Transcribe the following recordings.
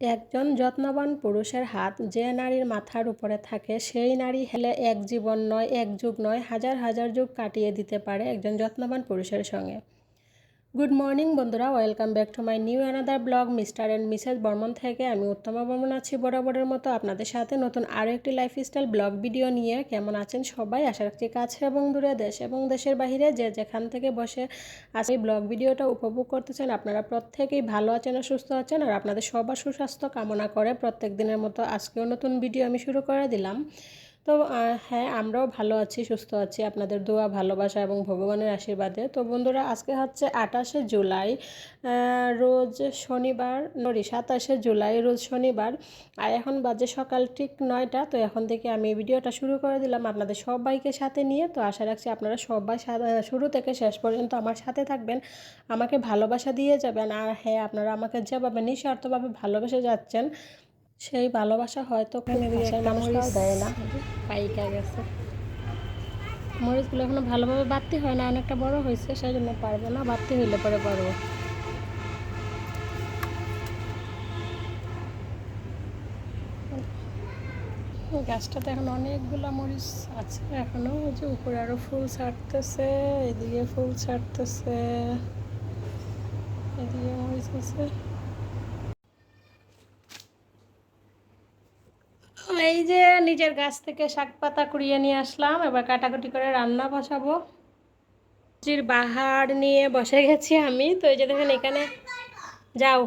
একজন যত্নবান পুরুষের হাত যে নারীর মাথার উপরে থাকে, সেই নারী হেলে এক জীবন নয়, এক যুগ নয়, হাজার হাজার যুগ কাটিয়ে দিতে পারে একজন যত্নবান পুরুষের সঙ্গে। গুড মর্নিং বন্ধুরা। Welcome back to my new another blog Mr and Mrs Barman থেকে। আমি উত্তমা বর্মন আছি বরাবরের মতো আপনাদের সাথে নতুন আরও একটি লাইফস্টাইল ব্লগ ভিডিও নিয়ে। কেমন আছেন সবাই? আশা রাখছি কাছে এবং দূরে দেশ এবং দেশের বাহিরে যে যেখান থেকে বসে আজ এই ব্লগ ভিডিওটা উপভোগ করতেছেন, আপনারা প্রত্যেকেই ভালো আছেন আর সুস্থ আছেন আর আপনাদের সবার সুস্বাস্থ্য কামনা করে প্রত্যেক দিনের মতো আজকেও নতুন ভিডিও আমি শুরু করে দিলাম। তো হ্যাঁ আমরাও ভালো আছি, সুস্থ আছি। আপনাদের দোয়া, ভালোবাসা এবং ভগবানের আশীর্বাদে। তো, বন্ধুরা, আজকে হচ্ছে আঠাশে জুলাই রোজ শনিবার নরি সাতাশে জুলাই, রোজ শনিবার। আর এখন বাজে সকাল ঠিক নয়টা, তো এখন থেকে আমি ভিডিওটা শুরু করে দিলাম আপনাদের সবাইকে সাথে নিয়ে। তো, আশা রাখছি আপনারা সবাই শুরু থেকে শেষ পর্যন্ত আমার সাথে থাকবেন, আমাকে ভালোবাসা দিয়ে যাবেন। আর হ্যাঁ আপনারা আমাকে যেভাবে নিঃস্বার্থভাবে ভালোবেসে যাচ্ছেন সেই ভালোবাসা হয়তো মানুষরাও দেয় না। পাইকা গেছে। মরিচগুলো এখনও ভালোভাবে বাড়তি হয় না অনেকটা বড় হয়েছে সেই জন্য পারব না বাড়তি হইলে পরে পারব। গাছটাতে এখন অনেকগুলো মরিচ আছে এখনও ওই যে উপরে আরও ফুল ছাড়তেছে এদিকে ফুল ছাড়তেছে এদিকে মরিচ আছে। এই যে নিজের গাছ থেকে শাক পাতা কুড়িয়ে নিয়ে আসলাম, এবার কাটাকুটি করে রান্না বসাবো। সবজির বাহার নিয়ে বসে গেছি আমি। তো এই যে দেখেন এখানে, যাও।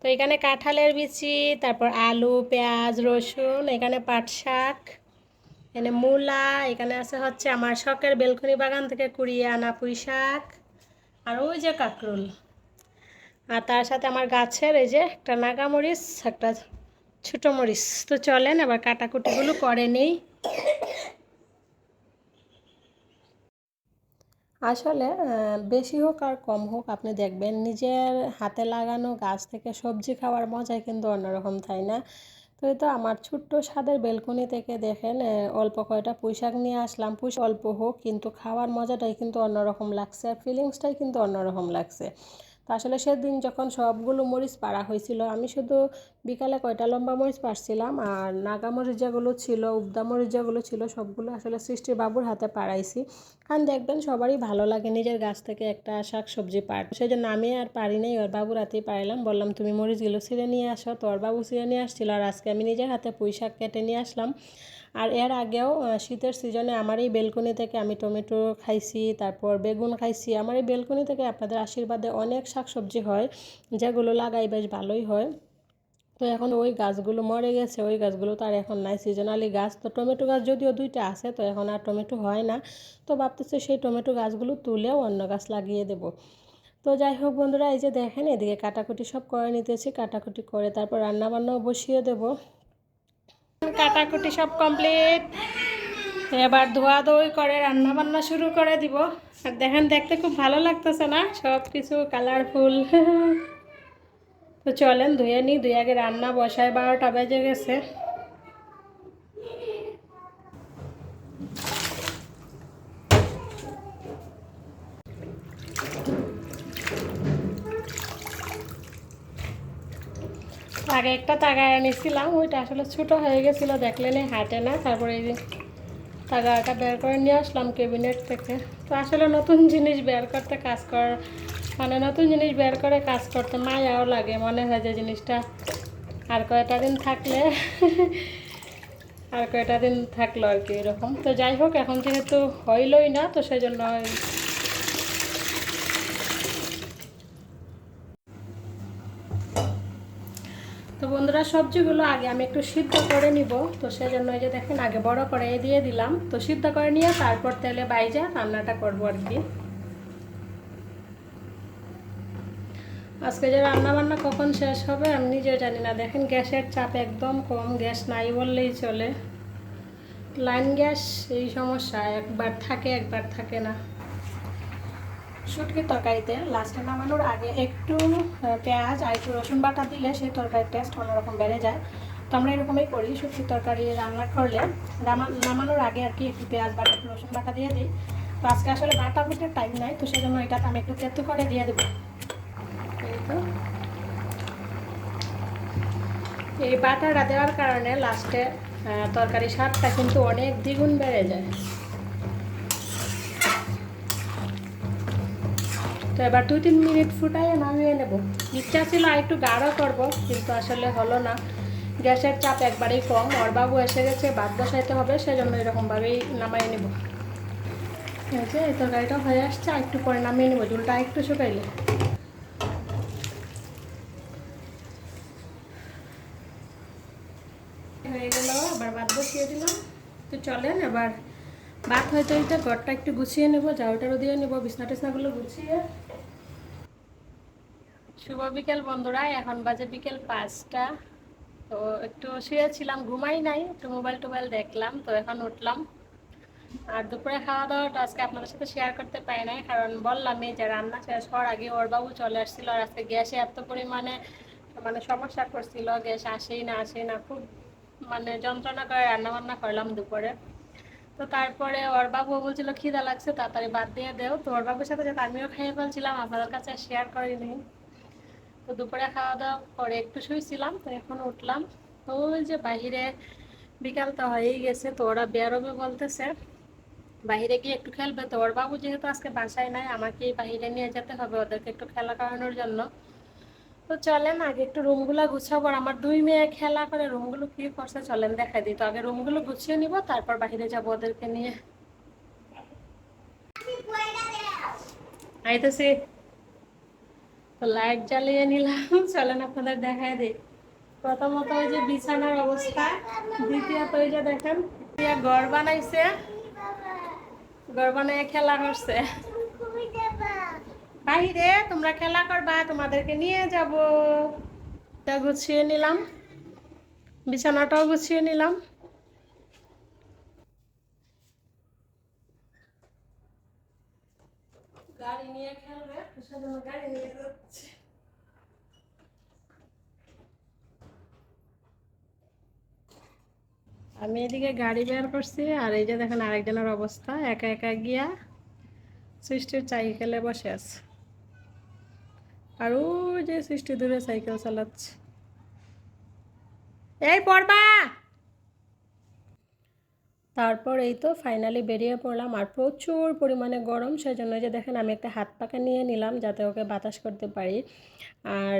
তো এখানে কাঁঠালের বিচি, তারপর আলু, পেঁয়াজ, রসুন, এখানে পাট শাক, এখানে মূলা, এখানে আছে হচ্ছে আমার শখের বেলকুনি বাগান থেকে কুড়িয়ে আনা পুঁই শাক, আর ওই যে কাকরুল। আর তার সাথে আমার গাছের এই যে একটা নাগামরিচ, একটা ছোটো মরিচ। তো চলেন আবার কাটাকুটিগুলো করে নেই। আসলে বেশি হোক আর কম হোক, আপনি দেখবেন নিজের হাতে লাগানো গাছ থেকে সবজি খাওয়ার মজাই কিন্তু অন্যরকম, তাই না? তো এই তো আমার ছোট্ট স্বাদের বেলকনি থেকে দেখেন অল্প কয়টা পুঁইশাক নিয়ে আসলাম। পুঁই অল্প হোক, কিন্তু খাওয়ার মজাটাই কিন্তু অন্যরকম লাগছে, আর ফিলিংসটাই কিন্তু অন্যরকম লাগছে। তো আসলে সেদিন যখন সবগুলো মরিচ পাড়া হয়েছিল, আমি শুধু বিকালে কয়টা লম্বা মরিচ পাড়ছিলাম আর নাগা মরিচ যেগুলো ছিল, উবদা মরিচ যেগুলো ছিল, সবগুলো আসলে সৃষ্টির বাবুর হাতে পাড়াইছি। কারণ দেখবেন সবারই ভালো লাগে নিজের গাছ থেকে একটা শাক সবজি পাড়। সেই জন্য আমি আর পারি নাই, ওর বাবুর হাতেই পাড়াইলাম। বললাম, তুমি মরিচগুলো ছিঁড়ে নিয়ে আসো। তো ওর বাবু ছিঁড়ে নিয়ে আসছিল আর আজকে আমি নিজের হাতে পুঁই শাক কেটে নিয়ে আসলাম। আর এর আগেও শীতের সিজনে আমার এই বেলকনি থেকে আমি টমেটো খাইছি, তারপর বেগুন খাইছি। আমার এই বেলকনি থেকে আপনাদের আশীর্বাদে অনেক শাকসবজি হয়, যেগুলো লাগাই বেশ ভালোই হয়। তো এখন ওই গাছগুলো মরে গেছে, ওই গাছগুলো তো আর এখন নাই। সিজনালি গাছ, তো টমেটো গাছ যদিও দুইটা আছে, তো এখন আর টমেটো হয় না। তো ভাবতেছে সেই টমেটো গাছগুলো তুলেও অন্য গাছ লাগিয়ে দেব। তো যাই হোক বন্ধুরা, এই যে দেখেন, এদিকে কাটাকুটি সব করে নিতেছি। কাটাকুটি করে তারপর রান্নাবান্নাও বসিয়ে দেবো। কাটাকুটি সব কমপ্লিট। এবার ধোয়া ধোয় করে রান্না বান্না শুরু করে দিব। আর দেখেন, দেখতে খুব ভালো লাগতেছে না? সব কিছু কালারফুল তো চলেন, ধুয়ে নিই। ধুয়ে আগে রান্না বসায় বারোটা বেজে গেছে। আগে একটা তাগায় নিয়েছিলাম ওইটা আসলে ছোটো হয়ে গেছিল, দেখলেন হাঁটে না? তারপরে এই যে তাগাটা বের করে নিয়ে আসলাম ক্যাবিনেট থেকে। তো আসলে নতুন জিনিস বের করতে কাজ কর মানে নতুন জিনিস বের করে কাজ করতে মায়াও লাগে, মনে হয় যে জিনিসটা আর কয়টা দিন থাকলে, আর কয়টা দিন থাকল আর কি এরকম। তো যাই হোক, এখন যেহেতু হইলই না, তো সেই জন্য তো বন্ধুরা, সবজিগুলো আগে আমি একটু সিদ্ধ করে নিব। তো সেজন্য এই যে দেখেন, আগে বড় করে দিয়ে দিলাম। তো সিদ্ধ করে নিয়ে তারপর তেলে বাইজা রান্নাটা করব আর কি। আজকে যে রান্না বান্না কখন শেষ হবে আমি নিজেও জানি না। দেখেন, গ্যাসের চাপ একদম কম, গ্যাস নাই বললেই চলে। লাইন গ্যাস, এই সমস্যা, একবার থাকে একবার থাকে না। শুটকির তরকারিতে লাস্টে নামানোর আগে একটু পেঁয়াজ আর একটু রসুন বাটা দিলে সেই তরকারির টেস্ট অন্যরকম বেড়ে যায়। তো আমরা এরকমই করি শুটকির তরকারি রান্না করলে। নামানোর আগে আর কি একটু পেঁয়াজ বাটা, একটু রসুন বাটা দিয়ে দিই। তো আজকে আসলে বাটা বুটের টাইম নাই, তো সেজন্য এটাতে আমি একটু তেতো করে দিয়ে দেবো। এই বাটাটা দেওয়ার কারণে লাস্টে তরকারি স্বাদটা কিন্তু অনেক দ্বিগুণ বেড়ে যায়। তো এবার দু তিন মিনিট ফুটাইয়ে নামিয়ে নেব। ইচ্ছা ছিল একটু গাঢ় করব, কিন্তু আসলে হলো না। গ্যাসের চাপ একবারেই কম। ওর বাবু এসে গেছে বাদ বসাইতে হবে, সেজন্য এরকমভাবেই নামাই নেব। এই এই তরকারিটা হয়ে আসছে একটু পরে নামিয়ে নেব। ঝুলটা একটু শুকাইলে। হয়ে গেল, আবার ভাত বসিয়ে দিলাম। তো চলেন, এবার ভাত হয়তো হইতে ঘরটা একটু গুছিয়ে নেব ঝাড়ুটারও দিয়ে নেব, বিছনা টিছনাগুলো গুছিয়ে। শুভ বিকেল বন্ধুরা, এখন বাজে বিকেল পাঁচটা। তো একটু শুয়েছিলাম, ঘুমাই নাই, একটু মোবাইল টোবাইল দেখলাম, তো এখন উঠলাম। আর দুপুরে খাওয়া দাওয়াটা আজকে আপনাদের সাথে শেয়ার করতে পারি নাই, কারণ বললামই যে রান্না শেষ হওয়ার আগে ওর বাবু চলে আসছিল, আর আজকে গ্যাসে এত পরিমাণে মানে সমস্যা করছিল, গ্যাস আসেই না আসেই না, খুব মানে যন্ত্রণা করে রান্না বান্না করলাম দুপুরে। তো তারপরে ওর বাবু বলছিল, খিদা লাগছে, তাড়াতাড়ি বাদ দিয়ে দেও। তো বাবুর সাথে সাথে আমিও খেয়ে ফেলছিলাম, আপনাদের কাছে শেয়ার করিনি। তো দুপুরে খাওয়া দাওয়া করে একটু শুয়েছিলাম তো এখন উঠলাম। তো ওই যে বাহিরে বিকাল তো হয়েই গেছে, তো ওরা বেরোবে বলতেছে। বাহিরে গিয়ে একটু খেলবে। তো ওর বাবু যেহেতু আজকে বাসায় নাই, আমাকেই বাহিরে নিয়ে যেতে হবে, ওদেরকে একটু খেলা করানোর জন্য। তো চলেন, আগে একটু রুম রুমগুলো গুছাবো আর আমার দুই মেয়ে খেলা করে, রুমগুলো কি করছে চলেন দেখাই দিই। তো আগে রুমগুলো গুছিয়ে নিব, তারপর বাহিরে যাব ওদেরকে নিয়ে। আইতেছি। তো লাইট জ্বালিয়ে নিলাম, চলেন আপনাদের দেখাই দিই। প্রথমত ওই যে বিছানার অবস্থা, দ্বিতীয়ত ওই যে দেখেন ঘর বানাইছে, ঘর বানায় খেলা করছে। বাহিরে তোমরা খেলা করবা তোমাদেরকে নিয়ে যাব। তা গুছিয়ে নিলাম। বিছানাটাও গুছিয়ে নিলাম। গাড়ি নিয়ে খেলবে গাড়ি নিয়ে যাচ্ছে। আমি এদিকে গাড়ি বের করছি আর এই যে দেখেন আরেকজনের অবস্থা একা একা গিয়া সৃষ্টির সাইকেলে বসে আছে। আর ওই যে সৃষ্টি দূরে সাইকেল চালাচ্ছে। এই পড়বা। তারপর এই তো ফাইনালি বেরিয়ে পড়লাম আর প্রচুর পরিমাণে গরম, সেজন্য যে দেখেন আমি একটা হাত পাকা নিয়ে নিলাম যাতে ওকে বাতাস করতে পারি। আর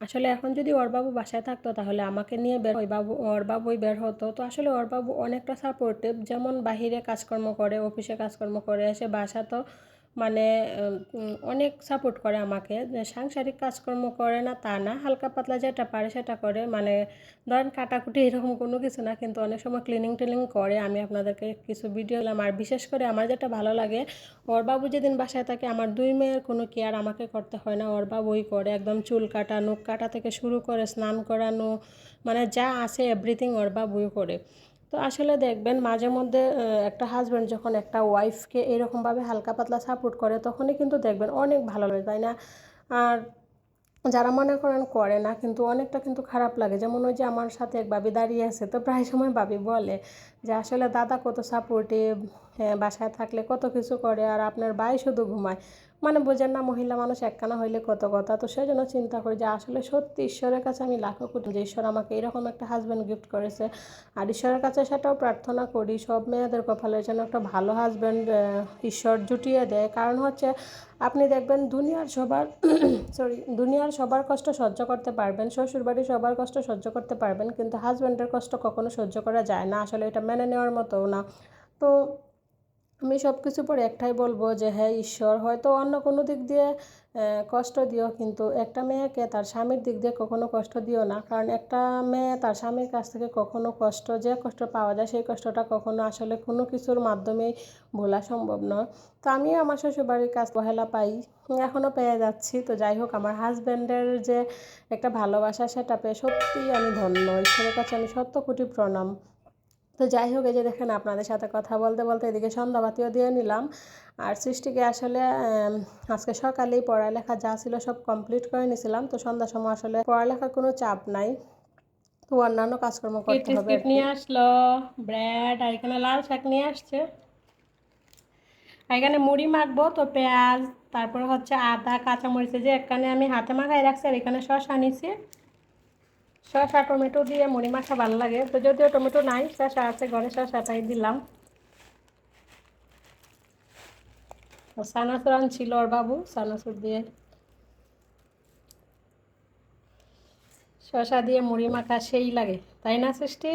আসলে এখন যদি বাবু বাসায় থাকতো তাহলে আমাকে নিয়ে বের ওই বাবু বাবুই বের হতো। তো আসলে বাবু অনেকটা সাপোর্টিভ যেমন বাহিরে কাজকর্ম করে অফিসে কাজকর্ম করে, এসে বাসা তো মানে অনেক সাপোর্ট করে আমাকে। সাংসারিক কাজকর্ম করে না তা না, হালকা পাতলা যেটা পারে সেটা করে। মানে ধরেন কাটাকুটি এরকম কোনো কিছু না, কিন্তু অনেক সময় ক্লিনিং টিলিং করে। আমি আপনাদেরকে কিছু ভিডিও দিলাম। আর বিশেষ করে আমার যেটা ভালো লাগে, ওর বাবু যেদিন বাসায় থাকে, আমার দুই মেয়ের কোনো কেয়ার আমাকে করতে হয় না। ওর বাবুই করে একদম চুল কাটা নখ কাটা থেকে শুরু করে স্নান করানো মানে যা আছে এভরিথিং ওর বাবুই করে। তো আসলে দেখবেন মাঝে মধ্যে একটা হাজব্যান্ড যখন একটা ওয়াইফকে এরকমভাবে হালকা পাতলা সাপোর্ট করে, তখনই কিন্তু দেখবেন অনেক ভালো লাগে, তাই না? আর যারা মনে করেন করে না, কিন্তু অনেকটা কিন্তু খারাপ লাগে। যেমন ওই যে আমার সাথে এক ভাবি দাঁড়িয়ে আছে, তো প্রায় সময় ভাবি বলে যে, আসলে দাদা কত সাপোর্টিভ বাসায় থাকলে কত কিছু করে, আর আপনার ভাই শুধু ঘুমায়। মানে বোঝেন না, মহিলা মানুষ একখানা হইলে কত কথা। তো সেই জন্য চিন্তা করি যে আসলে সত্যি ঈশ্বরের কাছে আমি লাখো কোটি যে ঈশ্বর আমাকে এরকম একটা হাজব্যান্ড গিফট করেছে। আর ঈশ্বরের কাছে সেটাও প্রার্থনা করি, সব মেয়েদের কপালে যেন একটা ভালো হাজব্যান্ড ঈশ্বর জুটিয়ে দেয়। কারণ হচ্ছে আপনি দেখবেন দুনিয়ার সবার সরি দুনিয়ার সবার কষ্ট সহ্য করতে পারবেন, শ্বশুরবাড়ির সবার কষ্ট সহ্য করতে পারবেন, কিন্তু হাজব্যান্ডের কষ্ট কখনো সহ্য করা যায় না। আসলে এটা মেনে নেওয়ার মতোও না। তো আমি সব কিছু পরে একটাই বলব যে হ্যাঁ ঈশ্বর, হয়তো অন্য কোনো দিক দিয়ে কষ্ট দিও, কিন্তু একটা মেয়েকে তার স্বামীর দিক দিয়ে কখনো কষ্ট দিও না। কারণ একটা মেয়ে তার স্বামীর কাছ থেকে কখনো কষ্ট যে কষ্ট পাওয়া যায়, সেই কষ্টটা কখনো আসলে কোনো কিছুর মাধ্যমেই ভোলা সম্ভব নয়। তো আমিও আমার শ্বশুরবাড়ির কাজ পহেলা পাই, এখনও পেয়ে যাচ্ছি। তো যাই হোক, আমার হাজব্যান্ডের যে একটা ভালোবাসা, সেটা পেয়ে সত্যিই আমি ধন্য। ঈশ্বরের কাছে আমি সত্য কোটি প্রণাম। তো যাই হোক এই যে দেখেন আপনাদের সাথে কথা বলতে বলতে এদিকে সন্ধ্যাবাতিও দিয়ে নিলাম। আর সৃষ্টিকে আসলে আজকে সকালেই পড়ালেখা যা ছিল সব কমপ্লিট করে নিয়েছিলাম। তো সন্ধ্যার সময় আসলে পড়ালেখার কোনো চাপ নাই। তো অন্যান্য কাজকর্ম করতে হবে নিয়ে আসলো ব্রেড আর এখানে লাল শাক নিয়ে আসছে। আর এখানে মুড়ি মাখবো তো পেঁয়াজ তারপরে হচ্ছে আদা কাঁচামরিচ যে এখানে আমি হাতে মাখাই রাখছি আর এখানে শসা নিছি। শসা, টমেটো দিয়ে মুড়ি মাখা ভালো লাগে। তো যদিও টমেটো নাই, শসা আছে, ঘরে শসাটাই দিলাম। সানাসুর ছিল ওর বাবু, সানাসুর দিয়ে শসা দিয়ে মুড়ি মাখা সেই লাগে। তাই না, সৃষ্টি?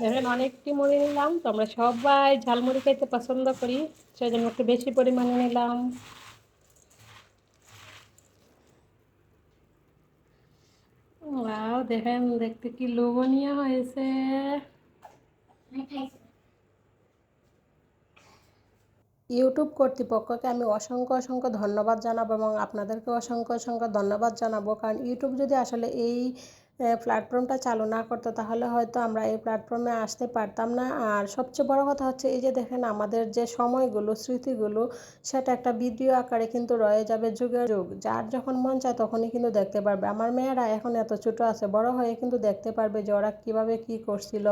দেখেন অনেকটি মুড়ি নিলাম, তো আমরা সবাই ঝালমুড়ি খেতে পছন্দ করি সেই জন্য একটু বেশি পরিমাণে নিলাম। দেখেন, দেখতে কি লোভনীয় হয়েছে। ইউটিউব কর্তৃপক্ষকে আমি অসংখ্য অসংখ্য ধন্যবাদ জানাব এবং আপনাদেরকে অসংখ্য অসংখ্য ধন্যবাদ জানাব, কারণ ইউটিউব যদি আসলে এই প্ল্যাটফর্মটা চালু না করতো তাহলে হয়তো আমরা এই প্ল্যাটফর্মে আসতে পারতাম না। আর সবচেয়ে বড় কথা হচ্ছে এই যে দেখেন আমাদের যে সময়গুলো, স্মৃতিগুলো, সেটা একটা ভিডিও আকারে কিন্তু রয়ে যাবে যুগের যুগ। যার যখন মন চায় তখনই কিন্তু দেখতে পারবে। আমার মেয়েরা এখন এত ছোটো আছে, বড় হয়ে কিন্তু দেখতে পারবে যে ওরা কীভাবে কী করছিল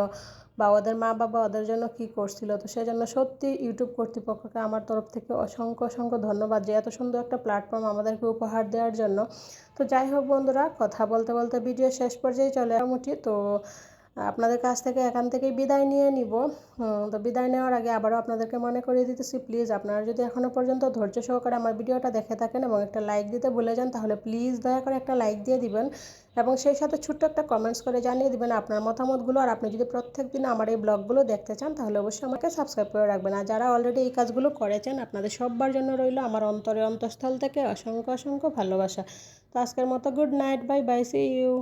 বা ওদের মা বাবা ওদের জন্য কি করছিল? তো সেজন্য সত্যি ইউটিউব কর্তৃপক্ষকে আমার তরফ থেকে অসংখ্য অসংখ্য ধন্যবাদ যে এত সুন্দর একটা প্ল্যাটফর্ম আমাদেরকে উপহার দেওয়ার জন্য। তো যাই হোক বন্ধুরা, কথা বলতে বলতে ভিডিও শেষ পর্যায়ে চলে মোটামুটি তো আপনাদের কাছ থেকে এখান থেকেই বিদায় নিয়ে নিব। তো বিদায় নেওয়ার আগে আবারও আপনাদেরকে মনে করিয়ে দিতেছি প্লিজ আপনারা যদি এখনও পর্যন্ত ধৈর্য সহকারে আমার ভিডিওটা দেখে থাকেন এবং একটা লাইক দিতে ভুলে যান, তাহলে প্লিজ দয়া করে একটা লাইক দিয়ে দিবেন এবং সেই সাথে ছোট্ট একটা কমেন্টস করে জানিয়ে দিবেন আপনার মতামতগুলো আর আপনি যদি প্রত্যেক দিন আমার এই ব্লগগুলো দেখতে চান, তাহলে অবশ্যই আমাকে সাবস্ক্রাইব করে রাখবেন। আর যারা অলরেডি এই কাজগুলো করেছেন, আপনাদের সববার জন্য রইল আমার অন্তরে অন্তঃস্থল থেকে অসংখ্য অসংখ্য ভালোবাসা। তো আজকের মতো good night bye bye see you